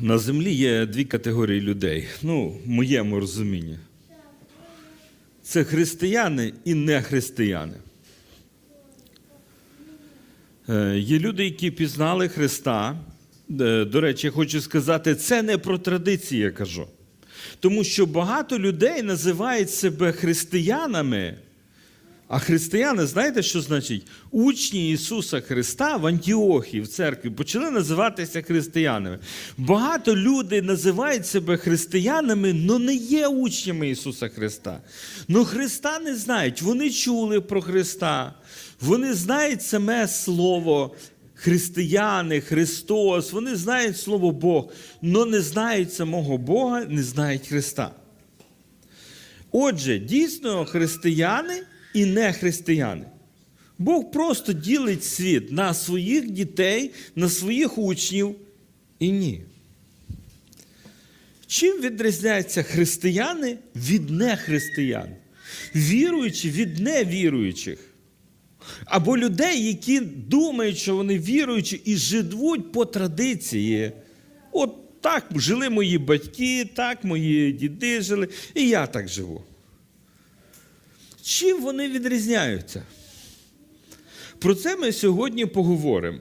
На землі є дві категорії людей. Ну, моєму розумінні. Це християни і нехристияни. Е, Є люди, які пізнали Христа. Е, До речі, я хочу сказати, це не про традиції, я кажу. Тому що багато людей називають себе християнами. А християни, знаєте, що значить? Учні Ісуса Христа в Антіохії, в церкві, почали називатися християнами. Багато людей називають себе християнами, але не є учнями Ісуса Христа. Ну Христа не знають. Вони чули про Христа. Вони знають саме Слово християни, Христос. Вони знають Слово Бог, але не знають самого Бога, не знають Христа. Отже, дійсно християни і не християни. Бог просто ділить світ на своїх дітей, на своїх учнів і ні. Чим відрізняються християни від нехристиян? Віруючі від невіруючих. Або людей, які думають, що вони віруючі і живуть по традиції. От так жили мої батьки, так мої діди жили, і я так живу. Чим вони відрізняються? Про це ми сьогодні поговоримо.